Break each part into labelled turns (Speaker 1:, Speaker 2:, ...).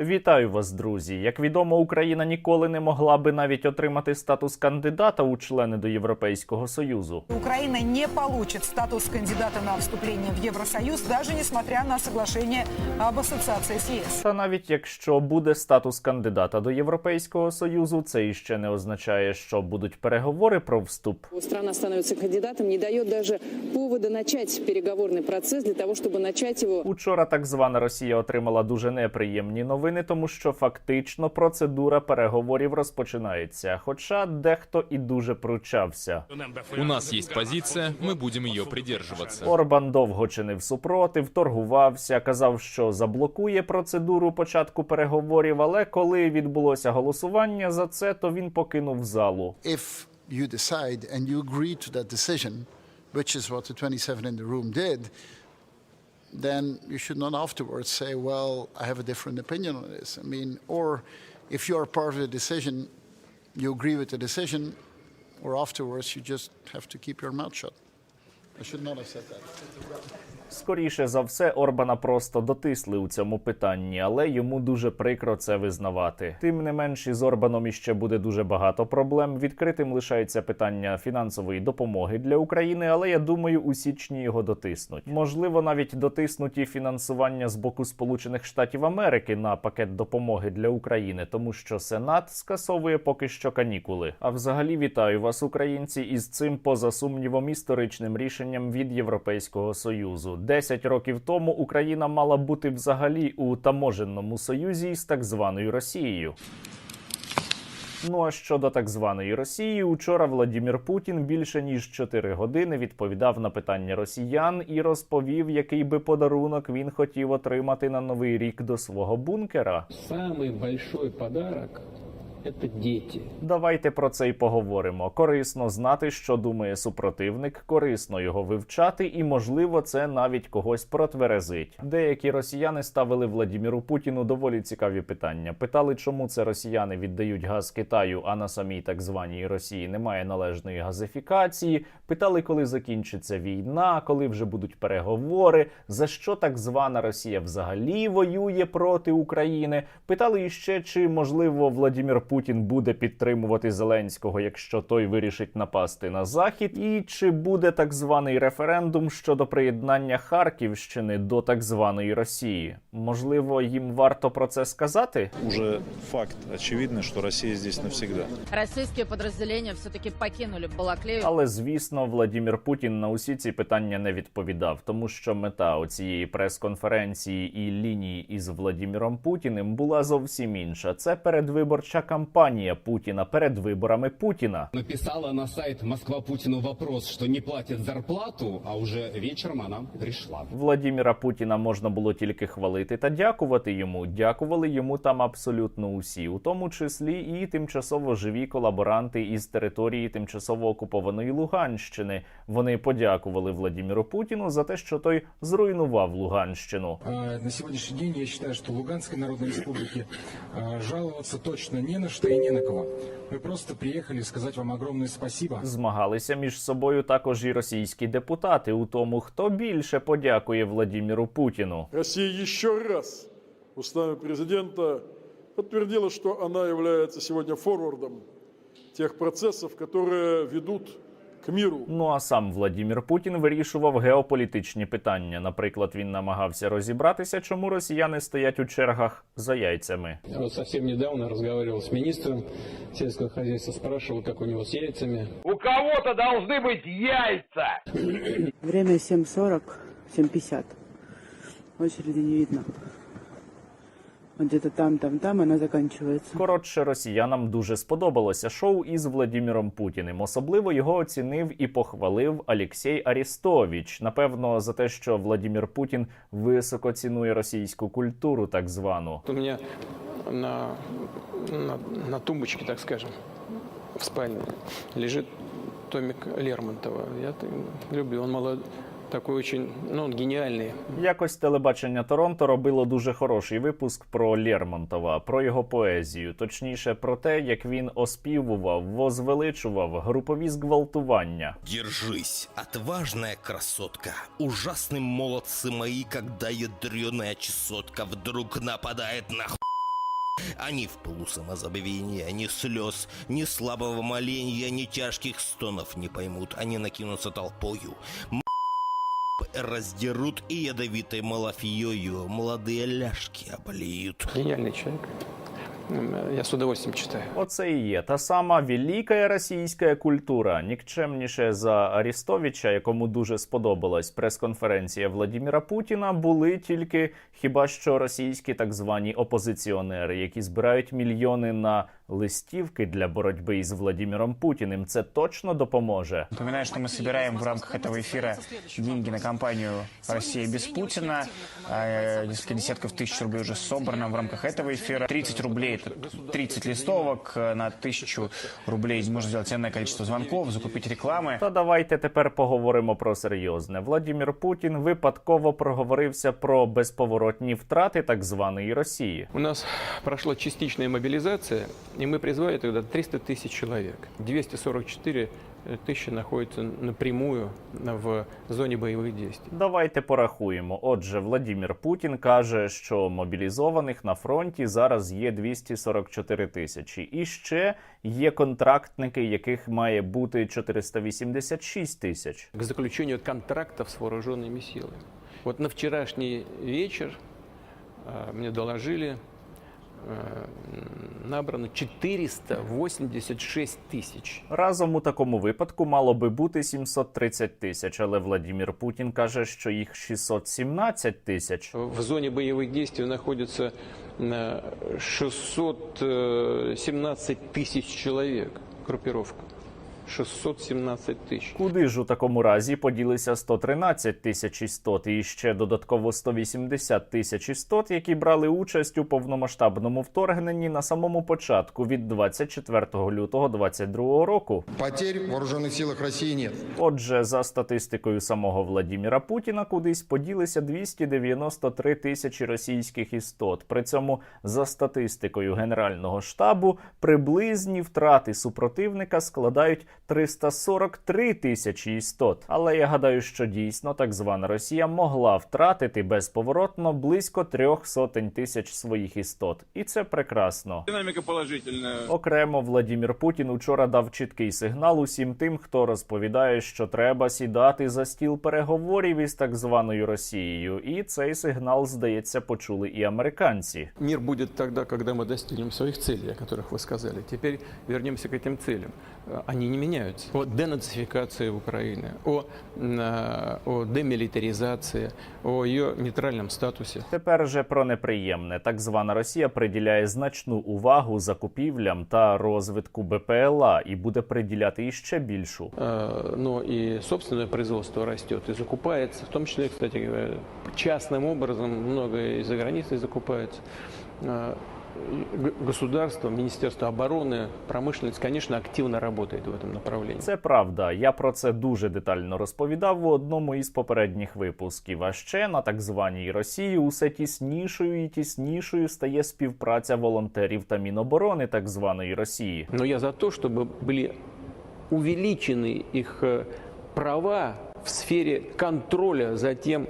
Speaker 1: Вітаю вас, друзі. Як відомо, Україна ніколи не могла би навіть отримати статус кандидата у члени до Європейського Союзу.
Speaker 2: Украина не получит статус кандидата на вступление в Евросоюз, даже несмотря на соглашение об ассоциации с ЕС.
Speaker 1: Та навіть якщо буде статус кандидата до Європейського Союзу, це іще не означає, що будуть переговори про вступ.
Speaker 3: Страна становится кандидатом, не дает даже повода начать переговорный процесс для того, чтобы начать его
Speaker 1: Учора так звана Росія отримала дуже неприємні новини, тому що фактично процедура переговорів розпочинається. Хоча дехто і дуже пручався.
Speaker 4: У нас есть позиция, мы будем ее придерживаться.
Speaker 1: Орбан довго чинив супротив, торгувався, казав, що заблокує процедуру початку переговорів. Але коли відбулося голосування за це, то він покинув залу.
Speaker 5: if you decide and you agree to that decision, which is what the 27 in the room did, then you should not afterwards say, well, I have a different opinion on this. I mean, or if you are part of the decision, you agree with the decision, or afterwards you just have to keep your mouth shut.
Speaker 1: Скоріше за все, Орбана просто дотисли у цьому питанні, але йому дуже прикро це визнавати. Тим не менш, із Орбаном іще буде дуже багато проблем. Відкритим лишається питання фінансової допомоги для України, але я думаю, у січні його дотиснуть. Можливо, навіть дотиснуть і фінансування з боку Сполучених Штатів Америки на пакет допомоги для України, тому що Сенат скасовує поки що канікули. А взагалі вітаю вас, українці, із цим поза сумнівом історичним рішенням від Європейського союзу. Десять років тому Україна мала бути взагалі у таможенному союзі з так званою Росією. Ну а щодо так званої Росії, учора Владімір Путін більше ніж 4 години відповідав на питання росіян і розповів, який би подарунок він хотів отримати на новий рік до свого бункера.
Speaker 6: Самый большой подарок – это дети.
Speaker 1: Давайте про це й поговоримо. Корисно знати, що думає супротивник, корисно його вивчати, і можливо, це навіть когось протверезить. Деякі росіяни ставили Владіміру Путіну доволі цікаві питання. Питали, чому це росіяни віддають газ Китаю, а на самій так званій Росії немає належної газифікації. Питали, коли закінчиться війна, коли вже будуть переговори, за що так звана Росія взагалі воює проти України. Питали іще, чи можливо Владімір Путін буде підтримувати Зеленського, якщо той вирішить напасти на захід, і чи буде так званий референдум щодо приєднання Харківщини до так званої Росії? Можливо, їм варто про це сказати?
Speaker 7: уже факт очевидный, что Россия здесь навсегда.
Speaker 8: Российские подразделения все-таки покинули Балаклею.
Speaker 1: Але звісно, Владімір Путін на усі ці питання не відповідав, тому що мета оцієї прес-конференції і лінії із Владіміром Путіним була зовсім інша. Це передвиборча кампанія Путіна перед виборами Путіна.
Speaker 6: Написала на сайт Москва Путину вопрос, что не платит зарплату, а уже вечером она пришла.
Speaker 1: Владіміра Путіна можна було тільки хвалити та дякувати йому. Дякували йому там абсолютно усі, у тому числі і тимчасово живі колаборанти із території тимчасово окупованої Луганщини. Вони подякували Владіміру Путіну за те, що той зруйнував Луганщину.
Speaker 9: На сегодняшний день я считаю, что Луганской Народной Республике а, жаловаться точно не на что и не на кого. Мы просто приехали сказать вам огромное спасибо.
Speaker 1: Змагалися між собою також і російські депутати у тому, хто більше подякує Владимиру Путіну.
Speaker 10: Росія ще раз устами президента підтвердила, що вона є сьогодні форвардом тих процесів, які ведут к миру.
Speaker 1: Ну а сам Владімір Путін вирішував геополітичні питання. Наприклад, він намагався розібратися, чому росіяни стоять у чергах за яйцями.
Speaker 6: Я вот совсем недавно разговаривал с министром сельского хозяйства, спрашивал, как у него с яйцами.
Speaker 11: Время 7.40, 7.50. Очереди не видно. Вот где-то там, там, там она заканчивается.
Speaker 1: Коротше, росіянам дуже сподобалося шоу із Владіміром Путіним. Особливо його оцінив і похвалив Алексій Арістович. Напевно, за те, що Владімір Путін високо цінує російську культуру, так звану.
Speaker 12: У меня на, на, на тумбочке, так скажем, в спальне лежит томик Лермонтова. Я люблю, он молод, такой очень, ну, он гениальный.
Speaker 1: Якось телебачення Торонто робило дуже хороший випуск про Лермонтова, про його поезію, точніше про те, як він оспівував, возвеличував групові зґвалтування.
Speaker 13: Держись, отважная красотка. Ужасны молодцы мои, когда ядреная чесотка вдруг нападает на Они в пылу самозабвения, ни слез, ни слабого моленья, ни тяжких стонов не поймут. Они накинутся толпою, м- раздерут и ядовитой малафьёю молодые ляжки облиют.
Speaker 12: Гениальный человек. М, Я с удовольствием читаю.
Speaker 1: Оце і є та сама велика російська культура, нікчемніше за Арістовича, якому дуже сподобалась прес-конференція Владіміра Путіна, були тільки хіба що російські так звані опозиціонери, які збирають мільйони на листівки для боротьби із Владіміром Путіним. Це точно допоможе.
Speaker 14: Напоминаю, что мы собираем в рамках этого эфира деньги на кампанию «Россия без Путина». Э, Несколько десятков тысяч рублей уже собрано в рамках этого эфира. 30 рублей – это 30 листовок. Э, На тысячу рублей можно сделать ценное количество звонков, закупить рекламы.
Speaker 1: Та давайте тепер поговоримо про серйозне. Владімір Путін випадково проговорився про безповоротні втрати так званої Росії.
Speaker 12: У нас прошла частичная мобилизация, и мы призвали тогда 300 тысяч человек. 244 тысячи находятся напрямую в зоне боевых действий.
Speaker 1: Давайте порахуємо. Отже, Владімір Путін каже, що мобілізованих на фронті зараз є 244 тисячі, і ще є контрактники, яких має бути 486 тисяч.
Speaker 12: К заключению контрактов с вооруженными силами. Вот на вчерашний вечер э, мне доложили, э, набрано 486 тысяч.
Speaker 1: Разом у такому випадку мало би бути 730 тисяч, але Владімір Путін каже, що їх 617 тисяч.
Speaker 12: В зоне боевых действий находится э, 617 тысяч человек, группировка. 617 тисяч.
Speaker 1: Куди ж у такому разі поділися 113 тисяч істот і ще додатково 180 тисяч істот, які брали участь у повномасштабному вторгненні на самому початку від 24 лютого 2022 року.
Speaker 15: Потерь в вооруженных силах России нет.
Speaker 1: Отже, за статистикою самого Владіміра Путіна, кудись поділися 293 тисячі російських істот. При цьому, за статистикою Генерального штабу, приблизні втрати супротивника складають 343 тисячі істот. Але я гадаю, що дійсно так звана Росія могла втратити безповоротно близько трьох сотень тисяч своїх істот, і це прекрасно.
Speaker 16: Динамика положительная.
Speaker 1: Окремо Владімір Путін учора дав чіткий сигнал усім тим, хто розповідає, що треба сідати за стіл переговорів із так званою Росією. І цей сигнал, здається, почули і американці.
Speaker 12: Мир будет тогда, когда мы достигнем своих целей, о которых вы сказали. Теперь вернемся к этим целям. Э, Они не меняются. О денацификации Украины, о, э, о демилитаризации, о ее нейтральном статусе.
Speaker 1: Тепер же про неприємне. Так звана Росія приділяє значну увагу закупівлям та розвитку БПЛА і буде приділяти іще більшу.
Speaker 12: Э, Но и собственное производство растет и закупается, в том числе, кстати говоря, частным образом многое из-за границы закупается. Э, г- Государство, Министерство обороны, промышленность, конечно, активно работает в этом направлении.
Speaker 1: Це правда. Я про це дуже детально розповідав у одному із попередніх випусків. А ще на так званій Росії усе тіснішою і тіснішою стає співпраця волонтерів та Міноборони так званої Росії.
Speaker 12: Но я за то, чтобы были увеличены их э, права в сфере контроля за тем,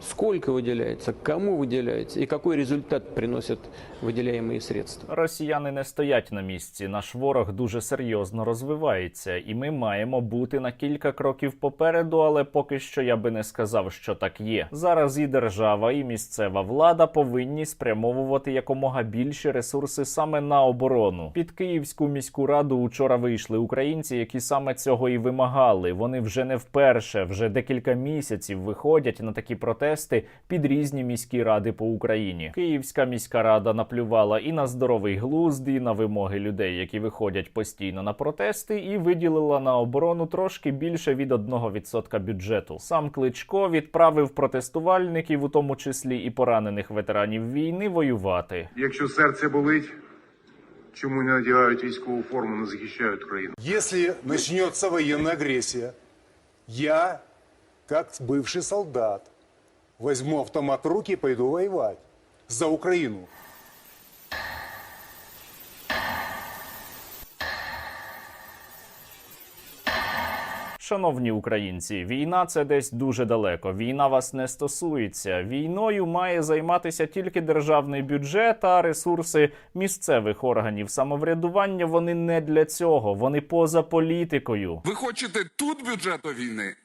Speaker 12: сколько выделяется, кому выделяется и какой результат приносят выделяемые средства.
Speaker 1: Росіяни не стоять на місці. Наш ворог дуже серйозно розвивається, і ми маємо бути на кілька кроків попереду. Але поки що я би не сказав, що так є. Зараз і держава, і місцева влада повинні спрямовувати якомога більші ресурси саме на оборону. Під Київську міську раду учора вийшли українці, які саме цього і вимагали. Вони вже не вперше, вже декілька місяців виходять на такі протести під різні міські ради по Україні. Київська міська рада наплювала і на здоровий глузд, і на вимоги людей, які виходять постійно на протести, і виділила на оборону трошки більше від 1% бюджету. Сам Кличко відправив протестувальників, у тому числі і поранених ветеранів війни, воювати.
Speaker 17: Якщо серце болить, чому не надягають військову форму, не захищають країну?
Speaker 18: Если начнется военная агрессия, я, как бывший солдат, возьму автомат в руки и пойду воевать за Украину.
Speaker 1: Шановні українці, війна це десь дуже далеко. Війна вас не стосується. Війною має займатися тільки державний бюджет, а ресурси місцевих органів самоврядування вони не для цього. Вони поза політикою.
Speaker 16: Ви хочете тут бюджету війни?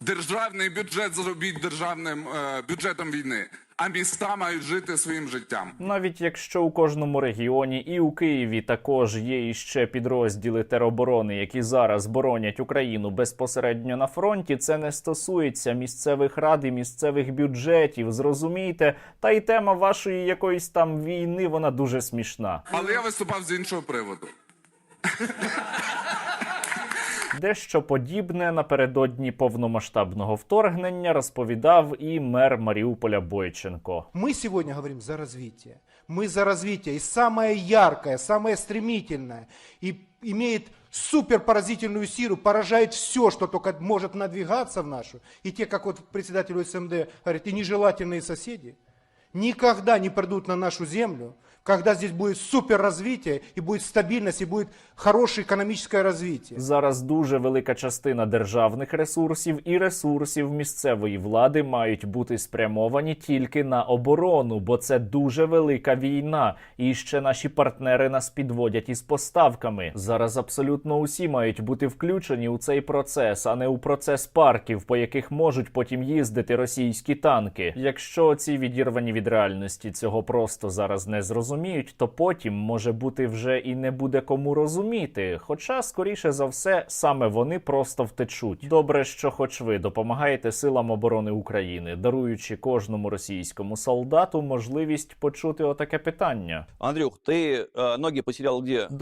Speaker 16: Державний бюджет зробіть державним е, бюджетом війни, а міста мають жити своїм життям.
Speaker 1: Навіть якщо у кожному регіоні і у Києві також є іще підрозділи тероборони, які зараз боронять Україну безпосередньо на фронті, це не стосується місцевих рад і місцевих бюджетів. Зрозумійте, та й тема вашої якоїсь там війни вона дуже смішна.
Speaker 16: Але я виступав з іншого приводу.
Speaker 1: Дещо подібне напередодні повномасштабного вторгнення розповідав і мер Маріуполя Бойченко.
Speaker 19: Мы сегодня говорим за развитие. Мы за развитие. И самое яркое, самое стремительное, и имеет супер поразительную силу, поражает все, что только может надвигаться в нашу. И те, как вот председатель СМД говорит, и нежелательные соседи, никогда не придут на нашу землю, когда здесь будет супер развитие, и будет стабильность, и будет хорошее экономическое развитие.
Speaker 1: Зараз дуже велика частина державних ресурсів і ресурсів місцевої влади мають бути спрямовані тільки на оборону, бо це дуже велика війна. І ще наші партнери нас підводять із поставками. Зараз абсолютно усі мають бути включені у цей процес, а не у процес парків, по яких можуть потім їздити російські танки. Якщо ці відірвані від реальності цього просто зараз не зрозуміють, то потім може бути вже і не буде кому розуміти. Хоча, скоріше за все, саме вони просто втечуть. Добре, що хоч ви допомагаєте силам оборони України, даруючи кожному російському солдату можливість почути отаке питання.
Speaker 20: Андрюх, ти е, ноги потерял где?